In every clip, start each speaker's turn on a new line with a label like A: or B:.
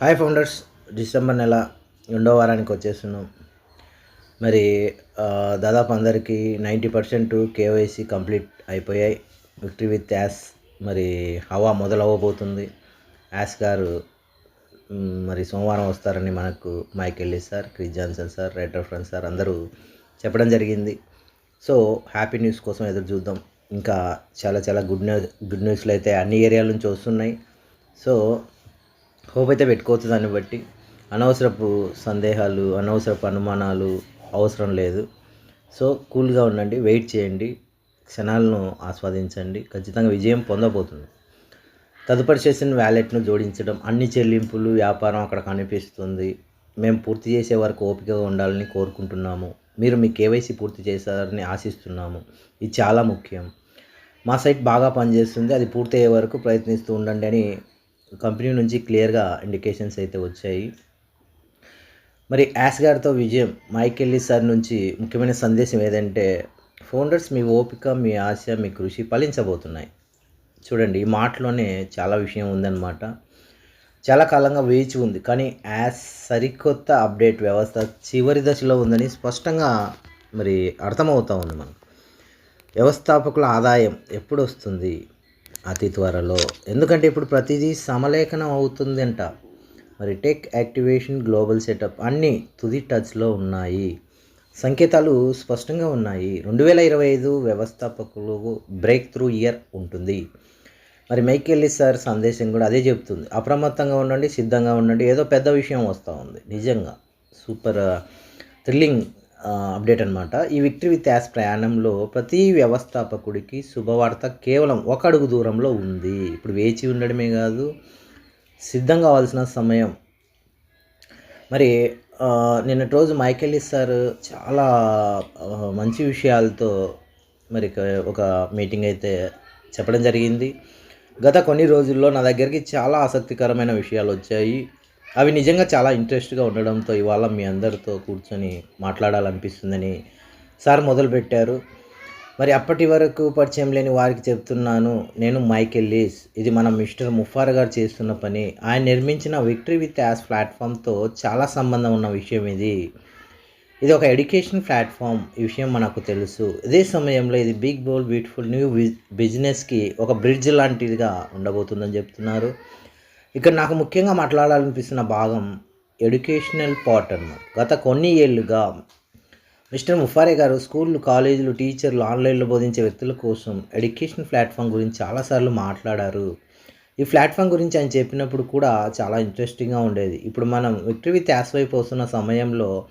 A: Hi founders December నెల రెండో వారానికి వచ్చేస్తున్నాం. మరి దాదాపు అందరికీ నైంటీ పర్సెంట్ కేవైసీ కంప్లీట్ అయిపోయాయి. విక్టరీ విత్ యాస్ మరి హవా మొదలవ్వబోతుంది. యాస్ గారు మరి సోమవారం వస్తారని మనకు Mike Ellie sir Chris Johnson sir writer friend sir అందరూ చెప్పడం జరిగింది. సో హ్యాపీ న్యూస్ కోసం ఎదురు చూద్దాం. ఇంకా చాలా చాలా గుడ్ న్యూస్ గుడ్ న్యూస్లు అయితే అన్ని ఏరియాల నుంచి వస్తున్నాయి. సో హోప్ అయితే పెట్టుకోవచ్చు దాన్ని బట్టి. అనవసరపు సందేహాలు అనవసరపు అనుమానాలు అవసరం లేదు. సో కూల్గా ఉండండి వెయిట్ చేయండి క్షణాలను ఆస్వాదించండి. ఖచ్చితంగా విజయం పొందబోతుంది. తదుపరి చేసిన వ్యాలెట్ను జోడించడం అన్ని చెల్లింపులు వ్యాపారం అక్కడ కనిపిస్తుంది. మేము పూర్తి చేసే వరకు ఓపికగా ఉండాలని కోరుకుంటున్నాము. మీరు మీ కేవైసీ పూర్తి చేశారని ఆశిస్తున్నాము. ఇది చాలా ముఖ్యం. మా సైట్ బాగా పనిచేస్తుంది. అది పూర్తయ్యే వరకు ప్రయత్నిస్తూ ఉండండి అని కంపెనీ నుంచి క్లియర్గా ఇండికేషన్స్ అయితే వచ్చాయి. మరి యాస్ గారితో విజయం మైకెల్లీ సార్ నుంచి ముఖ్యమైన సందేశం ఏదంటే ఫౌండర్స్ మీ ఓపిక మీ ఆశ మీ కృషి ఫలించబోతున్నాయి. చూడండి ఈ మాటలోనే చాలా విషయం ఉందన్నమాట. చాలా కాలంగా వేచి ఉంది కానీ యాస్ సరికొత్త అప్డేట్ వ్యవస్థ చివరి దశలో ఉందని స్పష్టంగా మరి అర్థమవుతూ ఉంది మనకు. వ్యవస్థాపకుల ఆదాయం ఎప్పుడు వస్తుంది? అతి త్వరలో. ఎందుకంటే ఇప్పుడు ప్రతిదీ సమలేఖనం అవుతుందంట. మరి టెక్ యాక్టివేషన్ గ్లోబల్ సెటప్ అన్నీ తుది టచ్లో ఉన్నాయి. సంకేతాలు స్పష్టంగా ఉన్నాయి. రెండు వేల ఇరవై ఐదు వ్యవస్థాపకులు బ్రేక్ త్రూ ఇయర్ ఉంటుంది. మరి మైకెల్లి సార్ సందేశం కూడా అదే చెప్తుంది అప్రమత్తంగా ఉండండి సిద్ధంగా ఉండండి ఏదో పెద్ద విషయం వస్తూ ఉంది. నిజంగా సూపర్ థ్రిల్లింగ్ అప్డేట్ అనమాట ఈ విక్టరీ విత్ యాస్ ప్రయాణంలో ప్రతి వ్యవస్థాపకుడికి శుభవార్త కేవలం ఒక అడుగు దూరంలో ఉంది. ఇప్పుడు వేచి ఉండడమే కాదు సిద్ధం కావాల్సిన సమయం. మరి నిన్నటి రోజు మైకెలిస్ సార్ చాలా మంచి విషయాలతో మరి ఒక మీటింగ్ అయితే చెప్పడం జరిగింది. గత కొన్ని రోజుల్లో నా దగ్గరికి చాలా ఆసక్తికరమైన విషయాలు వచ్చాయి. అవి నిజంగా చాలా ఇంట్రెస్ట్గా ఉండడంతో ఇవాళ మీ అందరితో కూర్చొని మాట్లాడాలనిపిస్తుందని సార్ మొదలుపెట్టారు. మరి అప్పటి వరకు పరిచయం లేని వారికి చెప్తున్నాను. నేను మైకెల్ లీస్. ఇది మన మిస్టర్ ముఫార్ గారు చేస్తున్న పని. ఆయన నిర్మించిన విక్టరీ విత్ యాస్ ప్లాట్ఫామ్తో చాలా సంబంధం ఉన్న విషయం ఇది. ఇది ఒక ఎడ్యుకేషన్ ప్లాట్ఫామ్. ఈ విషయం మనకు తెలుసు. ఇదే సమయంలో ఇది బిగ్ బోల్ బ్యూటిఫుల్ న్యూ బిజినెస్కి ఒక బ్రిడ్జ్ లాంటిదిగా ఉండబోతుందని చెప్తున్నారు. ఇక్కడ నాకు ముఖ్యంగా మాట్లాడాలనిపిస్తున్న భాగం ఎడ్యుకేషనల్ పార్ట్ అన్నమాట. గత కొన్ని ఏళ్ళుగా మిస్టర్ ముఫారే గారు స్కూళ్ళు కాలేజీలు టీచర్లు ఆన్లైన్లో బోధించే వ్యక్తుల కోసం ఎడ్యుకేషన్ ప్లాట్ఫామ్ గురించి చాలాసార్లు మాట్లాడారు. ఈ ప్లాట్ఫామ్ గురించి ఆయన చెప్పినప్పుడు కూడా చాలా ఇంట్రెస్టింగ్గా ఉండేది. ఇప్పుడు మనం విక్టరీ విత్ వైపు వస్తున్న సమయంలో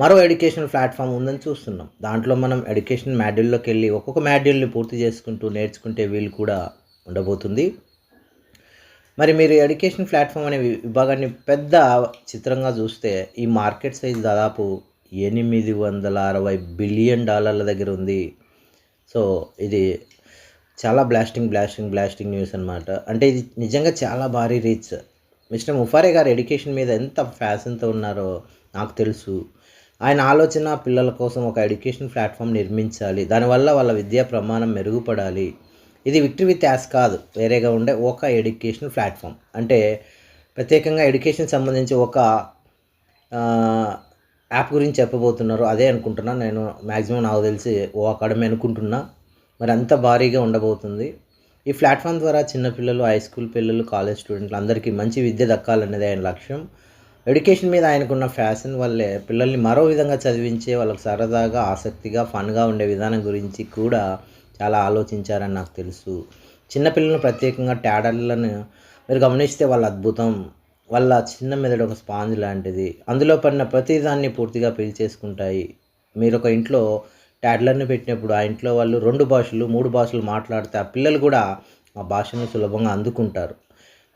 A: మరో ఎడ్యుకేషన్ ప్లాట్ఫామ్ ఉందని చూస్తున్నాం. దాంట్లో మనం ఎడ్యుకేషన్ మాడ్యూల్లోకి వెళ్ళి ఒక్కొక్క మాడ్యూల్ని పూర్తి చేసుకుంటూ నేర్చుకుంటే వీలు కూడా ఉండబోతుంది. మరి మీరు ఎడ్యుకేషన్ ప్లాట్ఫామ్ అనే విభాగాన్ని పెద్ద చిత్రంగా చూస్తే ఈ మార్కెట్ సైజ్ దాదాపు ఎనిమిది వందల అరవై బిలియన్ డాలర్ల దగ్గర ఉంది. సో ఇది చాలా బ్లాస్టింగ్ బ్లాస్టింగ్ బ్లాస్టింగ్ న్యూస్ అనమాట అంటే ఇది నిజంగా చాలా భారీ రీచ్ మిస్టర్ ముఫారే గారు ఎడ్యుకేషన్ మీద ఎంత ఫ్యాషన్తో ఉన్నారో నాకు తెలుసు. ఆయన ఆలోచన పిల్లల కోసం ఒక ఎడ్యుకేషన్ ప్లాట్ఫామ్ నిర్మించాలి. దానివల్ల వాళ్ళ విద్యా ప్రమాణం మెరుగుపడాలి. ఇది విక్టరీ విత్ యాస్ కాదు. వేరేగా ఉండే ఒక ఎడ్యుకేషన్ ప్లాట్ఫామ్. అంటే ప్రత్యేకంగా ఎడ్యుకేషన్ సంబంధించి ఒక యాప్ గురించి చెప్పబోతున్నారు. అదే అనుకుంటున్నా. నేను మ్యాక్సిమం నాకు తెలిసి ఓ అకాడమీ అనుకుంటున్నా. మరి అంత భారీగా ఉండబోతుంది. ఈ ప్లాట్ఫామ్ ద్వారా చిన్నపిల్లలు హై స్కూల్ పిల్లలు కాలేజ్ స్టూడెంట్లు అందరికీ మంచి విద్య దక్కాలనేది ఆయన లక్ష్యం. ఎడ్యుకేషన్ మీద ఆయనకున్న ఫ్యాషన్ వల్లే పిల్లల్ని మరో విధంగా చదివించే వాళ్ళకి సరదాగా ఆసక్తిగా ఫన్గా ఉండే విధానం గురించి కూడా చాలా ఆలోచించారని నాకు తెలుసు. చిన్నపిల్లలను ప్రత్యేకంగా టాడర్లను మీరు గమనిస్తే వాళ్ళ అద్భుతం. వాళ్ళ చిన్న మెదడు ఒక స్పాంజ్ లాంటిది. అందులో పడిన ప్రతిదాన్ని పూర్తిగా పీల్చేసుకుంటాయి. మీరు ఒక ఇంట్లో ట్యాడ్లర్ని పెట్టినప్పుడు ఆ ఇంట్లో వాళ్ళు రెండు భాషలు మూడు భాషలు మాట్లాడితే ఆ పిల్లలు కూడా ఆ భాషను సులభంగా అందుకుంటారు.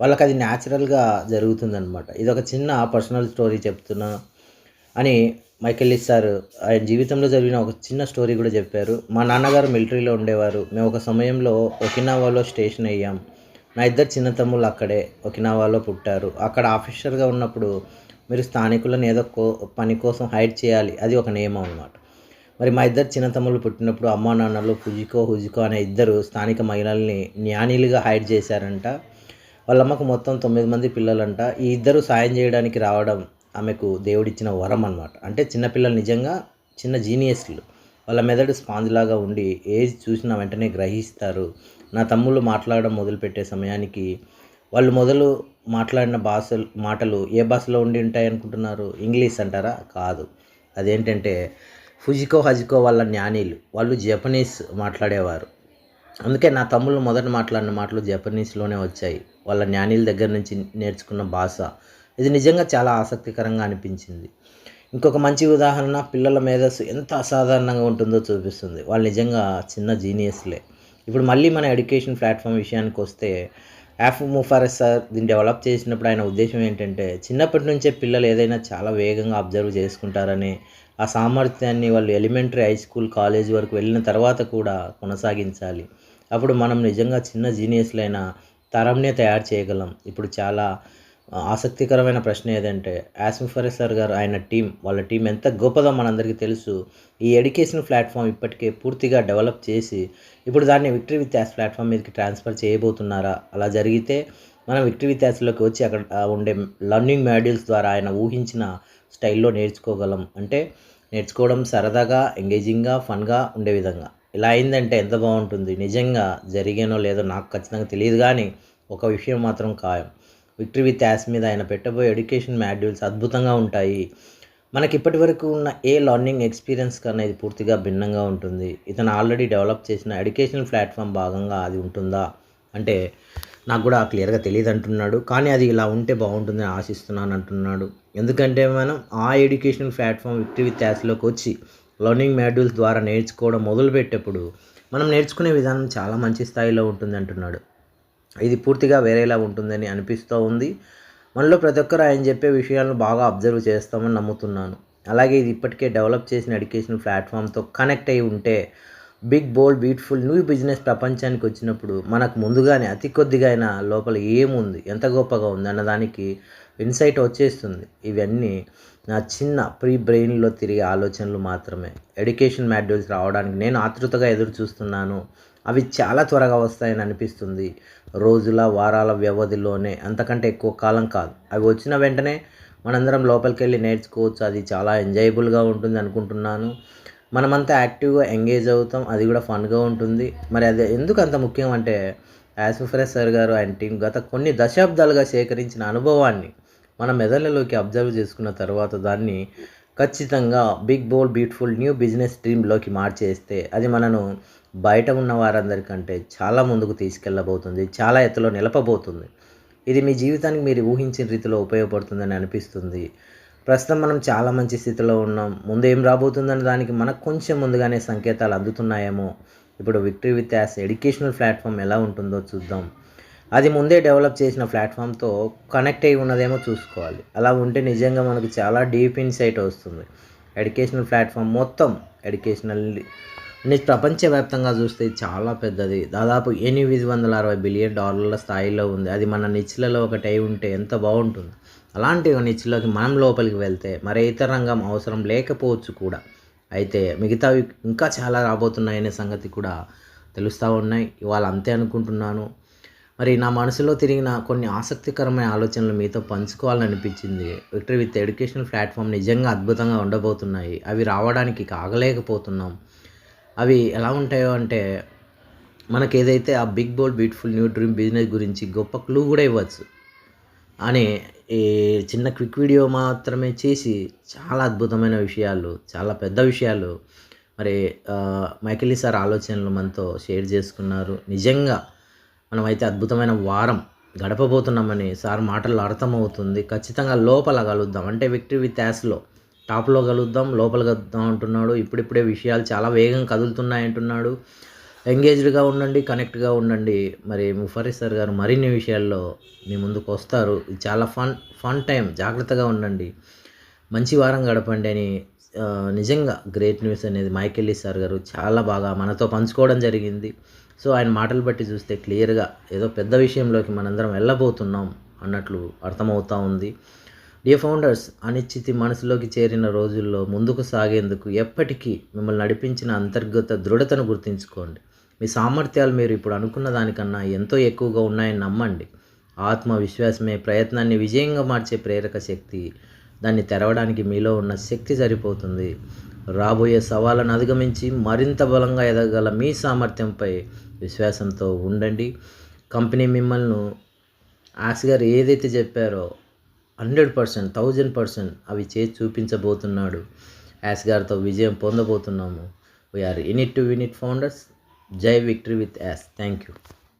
A: వాళ్ళకి అది న్యాచురల్గా జరుగుతుందనమాట ఇది ఒక చిన్న పర్సనల్ స్టోరీ చెప్తున్నా అని మైకెల్ సార్ ఆయన జీవితంలో జరిగిన ఒక చిన్న స్టోరీ కూడా చెప్పారు. మా నాన్నగారు మిలిటరీలో ఉండేవారు. మేము ఒక సమయంలో ఒకినావాలో స్టేషన్ అయ్యాం. నా ఇద్దరు చిన్న తమ్ముళ్ళు అక్కడే ఒకినావాలో పుట్టారు. అక్కడ ఆఫీసర్గా ఉన్నప్పుడు మీరు స్థానికులను ఏదో కో పని కోసం హైడ్ చేయాలి అది ఒక నియమం అనమాట మరి మా ఇద్దరు చిన్న తమ్ముళ్ళు పుట్టినప్పుడు అమ్మా నాన్నలు ఫుజికో హుజికో అనే ఇద్దరు స్థానిక మహిళల్ని జ్ఞానిలుగా హైడ్ చేశారంట. వాళ్ళమ్మకు మొత్తం తొమ్మిది మంది పిల్లలంట. ఈ ఇద్దరు సాయం చేయడానికి రావడం ఆమెకు దేవుడిచ్చిన వరం అనమాట అంటే చిన్నపిల్లలు నిజంగా చిన్న జీనియస్లు వాళ్ళ మెదడు స్పాంజ్ లాగా ఉండి ఏది చూసినా వెంటనే గ్రహిస్తారు. నా తమ్ముళ్ళు మాట్లాడడం మొదలుపెట్టే సమయానికి వాళ్ళు మొదలు మాట్లాడిన భాషలు మాటలు ఏ భాషలో ఉండి ఉంటాయి అనుకుంటున్నారు ఇంగ్లీష్ అంటారా? కాదు. అదేంటంటే ఫుజికో హజికో వాళ్ళ జ్ఞానీలు. వాళ్ళు జపనీస్ మాట్లాడేవారు. అందుకే నా తమ్ముళ్ళు మొదట మాట్లాడిన మాటలు జపనీస్లోనే వచ్చాయి. వాళ్ళ జ్ఞానీల దగ్గర నుంచి నేర్చుకున్న భాష. ఇది నిజంగా చాలా ఆసక్తికరంగా అనిపించింది. ఇంకొక మంచి ఉదాహరణ పిల్లల మేధస్సు ఎంత అసాధారణంగా ఉంటుందో చూపిస్తుంది. వాళ్ళు నిజంగా చిన్న జీనియస్లే. ఇప్పుడు మళ్ళీ మన ఎడ్యుకేషన్ ప్లాట్ఫామ్ విషయానికి వస్తే యాఫ్ ముఫారస్ సార్ దీన్ని డెవలప్ చేసినప్పుడు ఆయన ఉద్దేశం ఏంటంటే చిన్నప్పటి నుంచే పిల్లలు ఏదైనా చాలా వేగంగా అబ్జర్వ్ చేసుకుంటారని ఆ సామర్థ్యాన్ని వాళ్ళు ఎలిమెంటరీ హై స్కూల్ కాలేజ్ వరకు వెళ్ళిన తర్వాత కూడా కొనసాగించాలి. అప్పుడు మనం నిజంగా చిన్న జీనియస్లైన తరంనే తయారు చేయగలం. ఇప్పుడు చాలా ఆసక్తికరమైన ప్రశ్న ఏదంటే యాస్మిఫరెస్ సార్ గారు ఆయన టీం వాళ్ళ టీం ఎంత గొప్పదో మనందరికీ తెలుసు. ఈ ఎడ్యుకేషన్ ప్లాట్ఫామ్ ఇప్పటికే పూర్తిగా డెవలప్ చేసి ఇప్పుడు దాన్ని విక్టరీ విత్ యాస్ ప్లాట్ఫామ్ మీదకి ట్రాన్స్ఫర్ చేయబోతున్నారా? అలా జరిగితే మనం విక్టరీ విత్ యాస్లోకి వచ్చి అక్కడ ఉండే లర్నింగ్ మాడ్యూల్స్ ద్వారా ఆయన ఊహించిన స్టైల్లో నేర్చుకోగలం. అంటే నేర్చుకోవడం సరదాగా ఎంగేజింగ్గా ఫన్గా ఉండే విధంగా. ఇలా అయిందంటే ఎంత బాగుంటుంది? నిజంగా జరిగానో లేదో నాకు ఖచ్చితంగా తెలియదు కానీ ఒక విషయం మాత్రం ఖాయం. విక్టరీ విత్ యాస్ మీద ఆయన పెట్టబోయే ఎడ్యుకేషన్ మాడ్యూల్స్ అద్భుతంగా ఉంటాయి. మనకి ఇప్పటి వరకు ఉన్న ఏ లర్నింగ్ ఎక్స్పీరియన్స్ కన్నా ఇది పూర్తిగా భిన్నంగా ఉంటుంది. ఇతను ఆల్రెడీ డెవలప్ చేసిన ఎడ్యుకేషన్ ప్లాట్ఫామ్ భాగంగా అది ఉంటుందా? అంటే నాకు కూడా క్లియర్గా తెలియదు అంటున్నాడు. కానీ అది ఇలా ఉంటే బాగుంటుందని ఆశిస్తున్నాను అంటున్నాడు. ఎందుకంటే మనం ఆ ఎడ్యుకేషన్ ప్లాట్ఫామ్ విక్టరీ విత్ యాస్లోకి వచ్చి లర్నింగ్ మాడ్యూల్స్ ద్వారా నేర్చుకోవడం మొదలుపెట్టేప్పుడు మనం నేర్చుకునే విధానం చాలా మంచి స్థాయిలో ఉంటుంది అంటున్నాడు. ఇది పూర్తిగా వేరేలా ఉంటుందని అనిపిస్తూ ఉంది. మనలో ప్రతి ఒక్కరు ఆయన చెప్పే విషయాలను బాగా అబ్జర్వ్ చేస్తామని నమ్ముతున్నాను. అలాగే ఇది ఇప్పటికే డెవలప్ చేసిన ఎడ్యుకేషన్ ప్లాట్ఫామ్తో కనెక్ట్ అయి ఉంటే big bold beautiful new business ప్రపంచానికి వచ్చినప్పుడు మనకు ముందుగానే అతి కొద్దిగా అయినా లోపల ఏముంది ఎంత గొప్పగా ఉంది అన్నదానికి ఇన్సైట్ వచ్చేస్తుంది. ఇవన్నీ నా చిన్న ప్రీ బ్రెయిన్లో తిరిగే ఆలోచనలు మాత్రమే. ఎడ్యుకేషన్ మాడ్యూల్స్ రావడానికి నేను ఆతృతగా ఎదురు చూస్తున్నాను అవి చాలా త్వరగా వస్తాయని అనిపిస్తుంది. రోజుల వారాల వ్యవధిలోనే. అంతకంటే ఎక్కువ కాలం కాదు. అవి వచ్చిన వెంటనే మనందరం లోపలికి వెళ్ళి నేర్చుకోవచ్చు. అది చాలా ఎంజాయబుల్గా ఉంటుంది అనుకుంటున్నాను. మనమంతా యాక్టివ్గా ఎంగేజ్ అవుతాం. అది కూడా ఫన్గా ఉంటుంది. మరి అది ఎందుకు అంత ముఖ్యం అంటే యాసిఫరెస్ సార్ గారు ఆయన టీం గత కొన్ని దశాబ్దాలుగా సేకరించిన అనుభవాన్ని మన మెదళ్ళలోకి అబ్జర్వ్ చేసుకున్న తర్వాత దాన్ని ఖచ్చితంగా big bold beautiful new business స్ట్రీమ్లోకి మార్చేస్తే అది మనను బయట ఉన్న వారందరికంటే చాలా ముందుకు తీసుకెళ్ళబోతుంది చాలా ఎత్తులో నిలపబోతుంది. ఇది మీ జీవితానికి మీరు ఊహించిన రీతిలో ఉపయోగపడుతుందని అనిపిస్తుంది. ప్రస్తుతం మనం చాలా మంచి స్థితిలో ఉన్నాం. ముందు ఏం రాబోతుందని దానికి మనకు కొంచెం ముందుగానే సంకేతాలు అందుతున్నాయేమో. ఇప్పుడు victory with us educational platform ఎలా ఉంటుందో చూద్దాం. అది ముందే డెవలప్ చేసిన ప్లాట్ఫామ్తో కనెక్ట్ అయి ఉన్నదేమో చూసుకోవాలి. అలా ఉంటే నిజంగా మనకు చాలా డీప్ ఇన్సైట్ వస్తుంది. ఎడ్యుకేషనల్ ప్లాట్ఫామ్ మొత్తం ఎడ్యుకేషనల్ ప్రపంచవ్యాప్తంగా చూస్తే చాలా పెద్దది. దాదాపు ఎనిమిది వందల అరవై బిలియన్ డాలర్ల స్థాయిలో ఉంది. అది మన నిచ్చులలో ఒకటై అయి ఉంటే ఎంత బాగుంటుంది. అలాంటి నిచ్చులోకి మనం లోపలికి వెళ్తే మరే ఇతర రంగం అవసరం లేకపోవచ్చు కూడా. అయితే మిగతావి ఇంకా చాలా రాబోతున్నాయనే సంగతి కూడా తెలుస్తూ ఉన్నాయి. ఇవాళ అంతే అనుకుంటున్నాను. మరి నా మనసులో తిరిగిన కొన్ని ఆసక్తికరమైన ఆలోచనలు మీతో పంచుకోవాలని అనిపించింది విక్టరీ విత్ ఎడ్యుకేషన్ ప్లాట్ఫామ్ నిజంగా అద్భుతంగా ఉండబోతున్నాయి. అవి రావడానికి కాగలేకపోతున్నాం. అవి ఎలా ఉంటాయో అంటే మనకి ఏదైతే ఆ big bold beautiful new dream business గురించి గొప్ప క్లూ కూడా ఇవ్వచ్చు. అని ఈ చిన్న క్విక్ వీడియో మాత్రమే చేసి చాలా అద్భుతమైన విషయాలు చాలా పెద్ద విషయాలు మరి మైకిలీ సార్ ఆలోచనలు మనతో షేర్ చేసుకున్నారు. నిజంగా మనమైతే అద్భుతమైన వారం గడపబోతున్నామని సార్ మాటల్లో అర్థమవుతుంది. ఖచ్చితంగా లోపల కలుద్దాం. అంటే విక్టరీ విత్ యాస్లో. టాప్లో కలుద్దాం లోపల కలుద్దాం అంటున్నాడు. ఇప్పుడిప్పుడే విషయాలు చాలా వేగంగా కదులుతున్నాయి అంటున్నాడు. ఎంగేజ్డ్గా ఉండండి కనెక్ట్గా ఉండండి. మరి ముఫరీ సార్ గారు మరిన్ని విషయాల్లో మీ ముందుకు వస్తారు. ఇది చాలా ఫన్ ఫన్ టైం. జాగ్రత్తగా ఉండండి. మంచి వారం గడపండి అని నిజంగా గ్రేట్ న్యూస్ అనేది మైకెల్లి సార్ గారు చాలా బాగా మనతో పంచుకోవడం జరిగింది. సో ఆయన మాటలు బట్టి చూస్తే క్లియర్గా ఏదో పెద్ద విషయంలోకి మనందరం వెళ్ళబోతున్నాం అన్నట్లు అర్థమవుతా ఉంది. డియర్ ఫౌండర్స్ అనిశ్చితి మనసులోకి చేరిన రోజుల్లో ముందుకు సాగేందుకు ఎప్పటికీ మిమ్మల్ని నడిపించిన అంతర్గత దృఢతను గుర్తుంచుకోండి. మీ సామర్థ్యాలు మీరు ఇప్పుడు అనుకున్న దానికన్నా ఎంతో ఎక్కువగా ఉన్నాయని నమ్మండి. ఆత్మవిశ్వాసమే ప్రయత్నాన్ని విజయంగా మార్చే ప్రేరక శక్తి దాన్ని తెరవడానికి మీలో ఉన్న శక్తి సరిపోతుంది. రాబోయే సవాళ్ళను అధిగమించి మరింత బలంగా ఎదగల మీ సామర్థ్యంపై విశ్వాసంతో ఉండండి. కంపెనీ మిమ్మల్ని ఆస్ గారు ఏదైతే చెప్పారో హండ్రెడ్ పర్సెంట్ థౌజండ్ పర్సెంట్ అవి చేసి చూపించబోతున్నాడు. యాస్ గారితో విజయం పొందబోతున్నాము. వీఆర్ ఇన్ టు వినిట్ ఫౌండర్స్ జై victory with us thank you